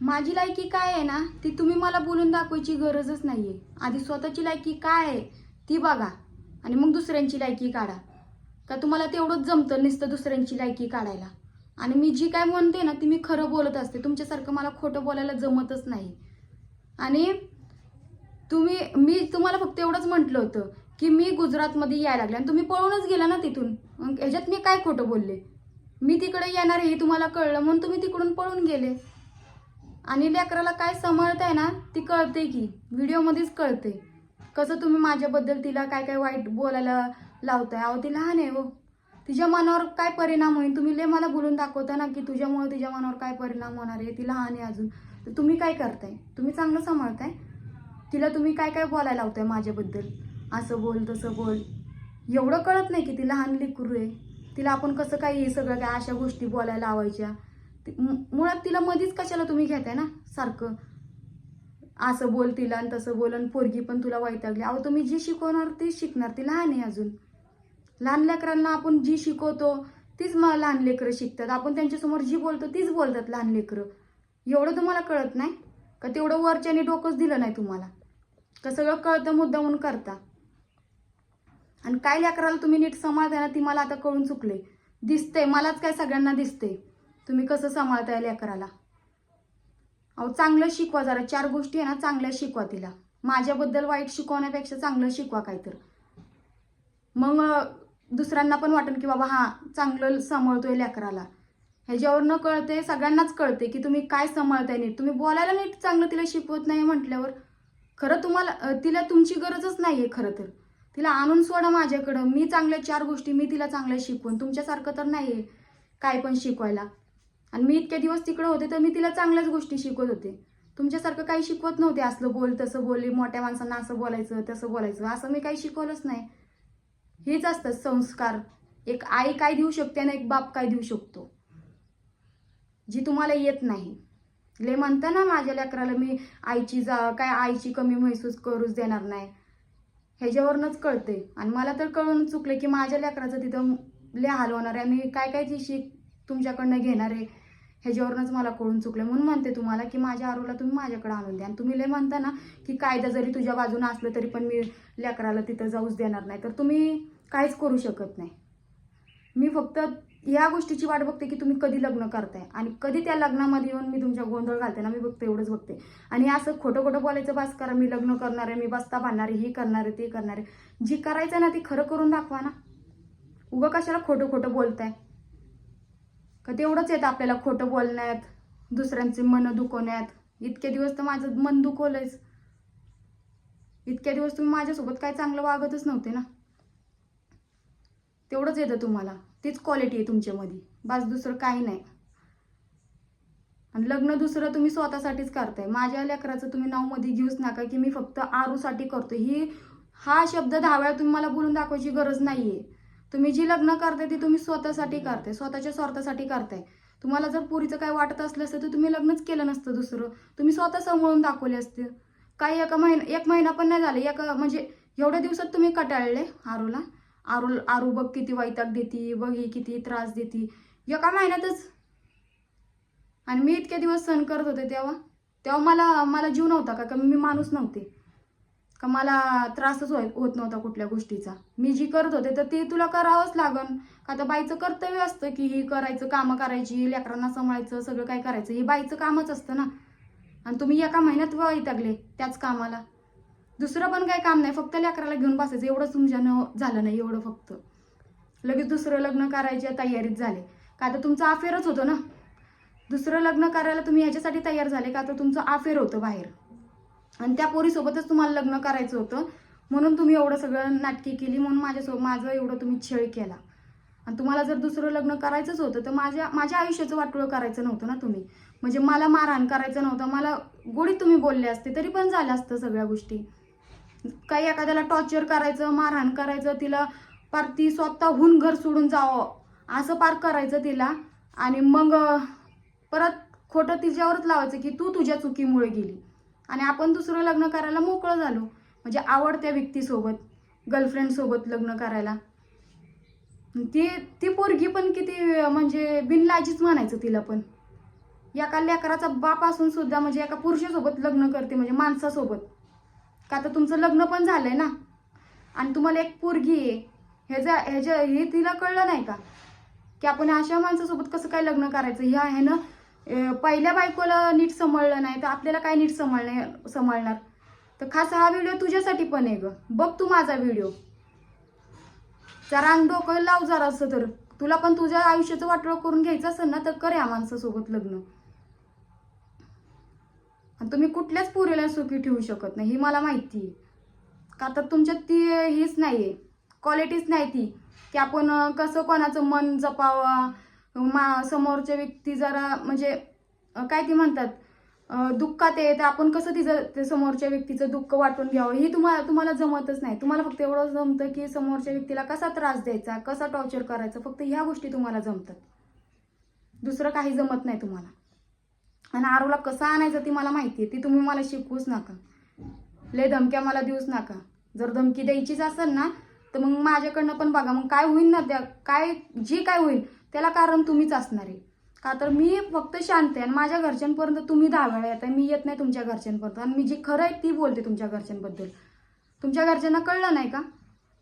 माझी लायकी काय आहे ना ती तुम्ही मला बोलून दाखवायची गरजच नाही आहे आधी स्वतःची लायकी काय आहे ती बघा. आणि मग दुसऱ्यांची लायकी काढा. का तुम्हाला तेवढंच जमतं नुसतं दुसऱ्यांची लायकी काढायला. आणि मी जी काय म्हणते ना ती मी खरं बोलत असते. तुमच्यासारखं मला खोटं बोलायला जमतच नाही. आणि तुम्ही मी तुम्हाला फक्त एवढंच म्हटलं होतं की मी गुजरातमध्ये यायला लागले. आणि तुम्ही पळूनच गेला ना तिथून. मग ह्याच्यात मी काय खोटं बोलले? मी तिकडे येणार आहे हे तुम्हाला कळलं म्हणून तुम्ही तिकडून पळून गेले. आणि लेकराला काय आहे ना ती कळते की. व्हिडिओमध्येच कळते कसं तुम्ही माझ्याबद्दल तिला काय काय वाईट बोलायला लावताय? अहो ती लहान आहे हो. तिच्या मनावर काय परिणाम होईल? तुम्ही ले मला बोलून दाखवता ना की तुझ्यामुळे तिच्या मनावर काय परिणाम होणार आहे? ती लहान आहे अजून. तर तुम्ही काय करताय? तुम्ही चांगलं सांभाळताय? तिला तुम्ही काय काय बोलायला लावताय माझ्याबद्दल? असं बोल तसं बोल. एवढं कळत नाही की ती लहान लेकरू आहे. तिला आपण कसं काय हे सगळं काय अशा गोष्टी बोलायला लावायच्या? मुळात तिला मधीच कशाला तुम्ही घेताय ना? सारखं. असं बोल तिला आणि तसं बोल आणि पोरगी पण तुला वैतागली. अहो तुम्ही जी शिकवणार तीच शिकणार. ती लहान आहे अजून. लहान लेकरांना आपण जी शिकवतो तीच मग लहान लेकरं शिकतात. आपण त्यांच्यासमोर जी बोलतो तीच बोलतात लहान लेकरं. एवढं तुम्हाला कळत नाही? का तेवढं वरच्याने डोकंच दिलं नाही तुम्हाला? का सगळं कळतं मुद्दा म्हणून करता? आणि काय लेकराला तुम्ही नीट सांभाळताय ना ती मला आता कळून चुकले दिसते मलाच काय सगळ्यांना दिसतंय. तुम्ही कसं सांभाळताय लेकराला? अहो चांगलं शिकवा जरा. चार गोष्टी आहे ना चांगल्या शिकवा तिला. माझ्याबद्दल वाईट शिकवण्यापेक्षा चांगलं शिकवा काहीतर. मग दुसऱ्यांना पण वाटेल की बाबा हां चांगलं सांभाळतोय लेकराला. ह्याच्यावर न कळते सगळ्यांनाच कळते की तुम्ही काय सांभाळताय नीट. तुम्ही बोलायला नीट चांगलं तिला शिकवत नाही म्हटल्यावर खरं तुम्हाला तिला तुमची गरजच नाही आहे खरं तर. तिला आणून सोडा माझ्याकडं. मी चांगल्या चार गोष्टी मी तिला चांगल्या शिकवून. तुमच्यासारखं तर नाही आहे काय पण शिकवायला. आणि मी इतके दिवस तिकडं होते तर मी तिला चांगल्याच गोष्टी शिकवत होते. तुमच्यासारखं काही शिकवत नव्हते असलं बोल तसं बोल मोठ्या माणसांना असं बोलायचं तसं बोलायचं असं मी काही शिकवलंच नाही. हेच असतं संस्कार. एक आई काय देऊ शकते आणि एक बाप काय देऊ शकतो. जी तुम्हाला येत नाही. ले म्हणतं ना माझ्या लेकराला मी आईची जा काय आईची कमी महसूस करूच देणार नाही. ह्याच्यावरूनच कळते आणि मला तर कळून चुकलं की माझ्या लेकराचं तिथं लय हाल होणार आहे. मी काय काय ती शिक तुमच्याकडनं घेणार आहे? ह्याच्यावरूनच मला कळून चुकलं. म्हणून म्हणते तुम्हाला की माझ्या आरूला तुम्ही माझ्याकडे आणून द्या. आणि तुम्ही लय म्हणता ना की कायदा जरी तुझ्या बाजूनं असलं तरी पण मी लेकराला तिथं जाऊच देणार नाही. तर तुम्ही काहीच करू शकत नाही. मी फक्त या गोष्टीची वाट बघते की तुम्ही कधी लग्न करताय. आणि कधी त्या लग्नामध्ये येऊन मी तुमच्या गोंधळ घालते ना मी बघते एवढंच बघते. आणि असं खोटं खोटं बोलायचं बास करा मी लग्न करणार आहे मी बस्ता बांधणार आहे ही करणार आहे ते करणार आहे. जी करायचं ना ती खरं करून दाखवा ना. उगं कशाला खोटं खोटं बोलताय? का तेवढंच येतं आपल्याला खोटं बोलण्यात दुसऱ्यांचे मन दुखवण्यात. इतके दिवस तर माझं मन दुखवलंयच. इतक्या दिवस तुम्ही माझ्यासोबत काय चांगलं वागतच नव्हते ना? तेवढंच येतं तुम्हाला. तीच क्वालिटी आहे तुमच्यामध्ये. बास दुसरं काही नाही. आणि लग्न दुसरं तुम्ही स्वतःसाठीच करताय. माझ्या लेकराचं तुम्ही नावमध्ये घेऊच नका की मी फक्त आरूसाठी करतो ही हा शब्द दहा वेळा तुम्ही मला बोलून दाखवायची गरज नाही आहे तुम्ही जी लग्न करते ती तुम्ही स्वतःसाठी करते स्वतःच्या स्वार्थासाठी करताय. तुम्हाला जर पुरीचं काय वाटत असलं असतं तर तुम्ही लग्नच केलं नसतं दुसरं. तुम्ही स्वतः सांभाळून दाखवले असते. काही एका महिना एक महिना पण नाही झाला. एका म्हणजे एवढ्या दिवसात तुम्ही कटाळले आरूला. आरू आरू बघ किती वैताग देती बघ ही किती त्रास देती. एका महिन्यातच. आणि मी इतके दिवस सहन करत होते तेव्हा. तेव्हा मला मला जीव नव्हता का मी माणूस नव्हते. का मला त्रासच होत होत नव्हता कुठल्या गोष्टीचा. मी जी करत होते तर ते तुला करावंच लागन. का तर बाईचं कर्तव्य असतं की ही करायचं कामं करायची लेकरांना सांभाळायचं सगळं काय करायचं हे बाईचं कामच असतं ना. आणि तुम्ही एका महिन्यात वैतागले त्याच कामाला. दुसरं पण काही काम नाही फक्त लेकराला घेऊन बसायचं. एवढंच तुमच्यानं झालं नाही एवढं फक्त. लगेच दुसरं लग्न करायच्या तयारीत झाले. का तर तुमचं अफेअरच होतं ना. दुसरं लग्न करायला तुम्ही ह्याच्यासाठी तयार झाले का? तर तुमचं अफेअर होतं बाहेर. आणि त्या पोरीसोबतच तुम्हाला लग्न करायचं होतं. म्हणून तुम्ही एवढं सगळं नाटकी केली म्हणून माझ्यासोबत माझं एवढं तुम्ही छेळ केला. आणि तुम्हाला जर दुसरं लग्न करायचंच होतं तर माझ्या माझ्या आयुष्याचं वाटोळं करायचं नव्हतं ना तुम्ही. म्हणजे मला मारहाण करायचं नव्हतं. मला गोडीत तुम्ही बोलले असते तरी पण झालं असतं सगळ्या गोष्टी. काही एखाद्याला टॉर्चर करायचं मारहाण करायचं तिला पार ती स्वतःहून घर सोडून जावं असं पार करायचं तिला. आणि मग परत खोटं तिच्यावरच लावायचं की तू तुझ्या चुकीमुळे गेली. आणि आपण दुसरं लग्न करायला मोकळं झालो. म्हणजे आवडत्या व्यक्तीसोबत गर्लफ्रेंडसोबत लग्न करायला. ती ती पोरगी पण किती म्हणजे बिनलाजीच म्हणायचं तिला पण. एका लेकराचा बाप असून सुद्धा म्हणजे एका पुरुषासोबत लग्न करते म्हणजे माणसासोबत. का आता तुमचं लग्न पण झालंय ना? आणि तुम्हाला एक पोरगी आहे. ह्याच्या ह्याच्या हे तिला कळलं नाही का? की आपण अशा माणसासोबत कसं काय लग्न करायचं? ह्या ह्यानं पहिल्या बायकोला नीट सांभाळलं नाही तर आपल्याला काय नीट सांभाळणे सांभाळणार? तर खास हा व्हिडिओ तुझ्यासाठी पण आहे ग. बघ तू माझा व्हिडिओ जरा अंग डोकं लाव जरा असं तर. तुला पण तुझ्या आयुष्याचं वाटोळ करून घ्यायचं असेल ना तर कर या माणसासोबत लग्न. आणि तुम्ही कुठल्याच पोरीला सुखी ठेवू शकत नाही ही मला माहिती आहे. का तर तुमच्यात ती हीच नाही आहे क्वालिटीच नाही ती. की आपण कसं कोणाचं मन जपावं मा समोरच्या व्यक्ती जरा म्हणजे काय ती म्हणतात दुःखात आहे तर आपण कसं तिचं ते समोरच्या व्यक्तीचं दुःख वाटून घ्यावं? हे तुम्हाला तुम्हाला जमतच नाही. तुम्हाला फक्त एवढं जमतं की समोरच्या व्यक्तीला कसा त्रास द्यायचा कसा टॉर्चर करायचा फक्त ह्या गोष्टी तुम्हाला जमतात. दुसरं काही जमत नाही तुम्हाला. आणि आरूला कसा आणायचं ती मला माहिती आहे. ती तुम्ही मला शिकवूच नका. लय धमक्या मला देऊच नका. जर धमकी द्यायचीच असेल ना तर मग माझ्याकडनं पण बघा. मग काय होईल ना त्या? काय जे काय होईल त्याला कारण तुम्हीच असणार आहे. का तर मी फक्त शांत आहे आणि माझ्या घरच्यांपर्यंत तुम्ही दहा वेळा येताय. मी येत नाही तुमच्या घरच्यांपर्यंत. आणि मी जी खरं आहे ती बोलते तुमच्या घरच्यांबद्दल. तुमच्या घरच्यांना कळलं नाही का?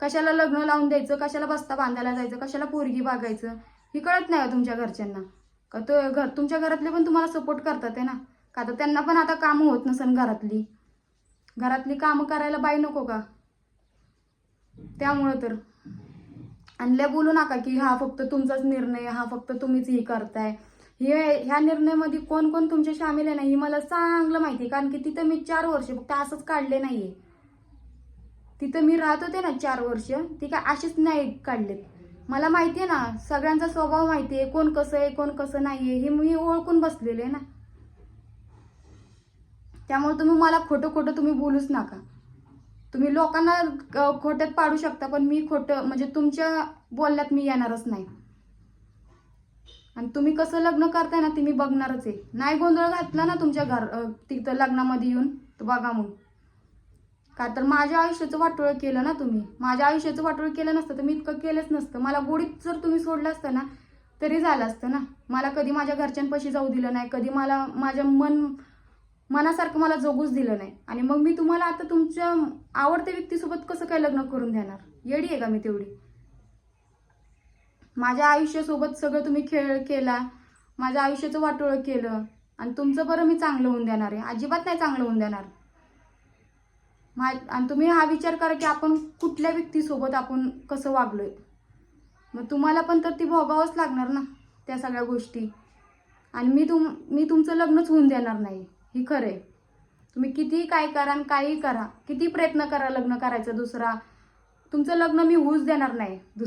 कशाला लग्न लावून द्यायचं? कशाला बस्ता बांधायला जायचं? कशाला पोरगी बागायचं? ही कळत नाही का तुमच्या घरच्यांना? का तो घर तुमच्या घरातले पण तुम्हाला सपोर्ट करतात आहे ना? का तर त्यांना पण आता कामं होत नसन घरातली. घरातली कामं करायला बाई नको का? त्यामुळं तर. आणल्या बोलू नका की हा फक्त तुमचाच निर्णय हा फक्त तुम्हीच हे करताय. हे ह्या निर्णयामध्ये कोण कोण तुमचे सामील आहे ना ही मला चांगलं माहिती आहे. कारण की तिथं मी चार वर्ष फक्त असंच काढले नाहीये. तिथं मी राहत होते ना चार वर्ष ती काय असेच नाही काढलेत. मला माहिती आहे ना सगळ्यांचा स्वभाव माहिती आहे. कोण कसं आहे कोण कसं नाही आहे हे मी ओळखून बसलेले आहे ना. त्यामुळे तुम्ही मला खोटं खोटं तुम्ही बोलूच नका. तुम्ही लोकांना खोट्यात पाडू शकता पण मी खोटं म्हणजे तुमच्या बोलण्यात मी येणारच नाही. आणि तुम्ही कसं लग्न करताय ना ते मी बघणारच आहे. नाही गोंधळ घातला ना तुमच्या घर तिथं लग्नामध्ये येऊन तर बघा मग. का तर माझ्या आयुष्याचं वाटोळ केलं ना तुम्ही. माझ्या आयुष्याचं वाटोळ केलं नसतं तर मी इतकं केलंच नसतं. मला गोडीत जर तुम्ही सोडलं असतं ना तरी झालं असतं ना. मला कधी माझ्या घरच्यांपाशी जाऊ दिलं नाही कधी मला माझ्या मन मनासारखं मला जगूच दिलं नाही. आणि मग मी तुम्हाला आता तुमच्या आवडत्या व्यक्तीसोबत कसं काय लग्न करून देणार? येडी आहे का मी तेवढी? माझ्या आयुष्यासोबत सगळं तुम्ही खेळ केला माझ्या आयुष्याचं वाटोळं केलं आणि तुमचं बरं मी चांगलं होऊन देणार आहे. अजिबात नाही चांगलं होऊन देणार. मा आणि तुम्ही हा विचार करा की आपण कुठल्या व्यक्तीसोबत आपण कसं वागलोय. मग तुम्हाला पण तर ती भोगावंच लागणार ना त्या सगळ्या गोष्टी. आणि मी तुम मी तुमचं लग्नच होऊन देणार नाही. ही खरं आहे तुम्ही कितीही काय करा आणि काहीही करा किती प्रयत्न करा लग्न करायचं दुसरा तुमचं लग्न मी होऊच देणार नाही. दुसरं